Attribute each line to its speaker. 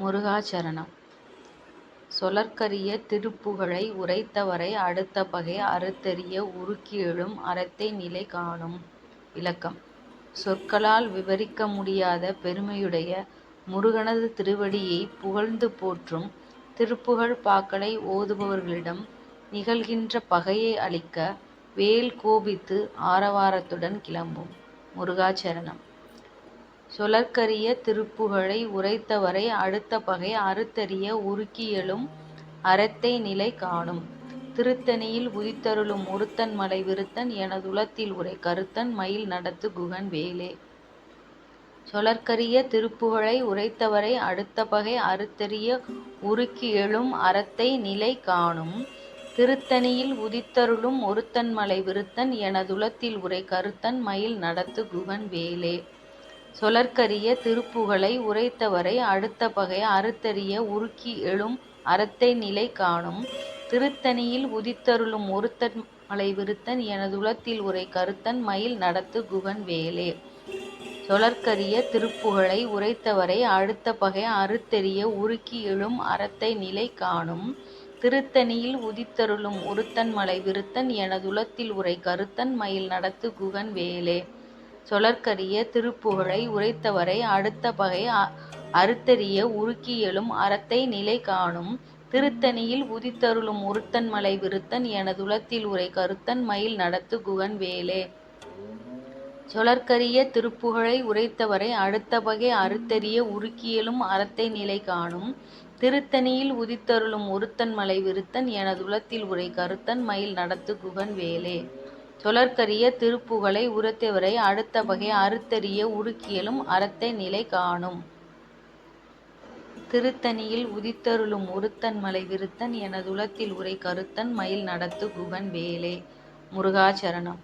Speaker 1: முருகாசரணம் சொலற்கரிய திருப்புகழை உரைத்தவரை அடுத்த பகை அறுத்தெறிய உருக்கியெழும் அறத்தை நிலை காணும். இலக்கம் சொற்களால் விவரிக்க முடியாத பெருமையுடைய முருகனது திருவடியை புகழ்ந்து போற்றும் திருப்புகழ் பாக்களை ஓதுபவர்களிடம் நிகழ்கின்ற பகையை அழிக்க வேல் கோபித்து ஆரவாரத்துடன் கிளம்பும். முருகாச்சரணம் சொலற்கரிய திருப்புகழை உரைத்தவரை அடுத்த பகை அறுத்தறிய உருக்கியலும் அறத்தை நிலை காணும். திருத்தணியில் உதித்தருளும் ஒருத்தன் மலை விருத்தன் எனதுளத்தில் உரை கருத்தன் மயில் நடத்து குகன் வேலே. சொலற்கரிய திருப்புகழை உரைத்தவரை அடுத்த பகை அறுத்தெறிய உருக்கி எழும் அறத்தை நிலை காணும். திருத்தணியில் உதித்தருளும் ஒருத்தன் மலை விருத்தன் எனதுலத்தில் உரை கருத்தன் மயில் நடத்து குகன் வேலே. சொலற்கரிய திருப்புகழை உரைத்தவரை அடுத்த பகை அறுத்தெறிய உருக்கி எழும் அறத்தை நிலை காணும். திருத்தணியில் உதித்தருளும் ஒருத்தன் மலை விருத்தன் எனதுளத்தில் உரை கருத்தன் மயில் நடத்து குகன் வேலே. சொலற்கரிய திருப்புகழை உரைத்தவரை அடுத்த பகை அறுத்தெறிய உருக்கி எழும் அறத்தை நிலை காணும். திருத்தணியில் உதித்தருளும் ஒருத்தன் மலை விருத்தன் எனதுளத்தில் உரை கருத்தன் மயில் நடத்து குகன் வேலே. சொலற்கரிய திருப்புகழை உரைத்தவரை அடுத்த பகை அறுத்தெறிய உருக்கியலும் அறத்தை நிலை காணும். திருத்தணியில் உதித்தருளும் ஒருத்தன் மலை விருத்தன் எனதுலத்தில் உரை கருத்தன் மயில் நடத்து குகன் வேலே. சொலற்கரிய திருப்புகழை உரைத்தவரை அடுத்த பகை அறுத்தெறிய உருக்கியலும் அறத்தை நிலை காணும். திருத்தணியில் உதித்தருளும் ஒருத்தன் மலை விருத்தன் எனதுலத்தில் உரை கருத்தன் மயில் நடத்து குகன் வேலே. சொலற்கரிய திருப்புகழை உரத்தவரை அடுத்த வகை அறுத்தறிய உருக்கியலும் அறத்தை நிலை காணும். திருத்தணியில் உதித்தருளும் உருத்தன் மலை விருத்தன் எனதுலத்தில் உரை கருத்தன் மயில் நடத்து குகன் வேலே. முருகாச்சரணம்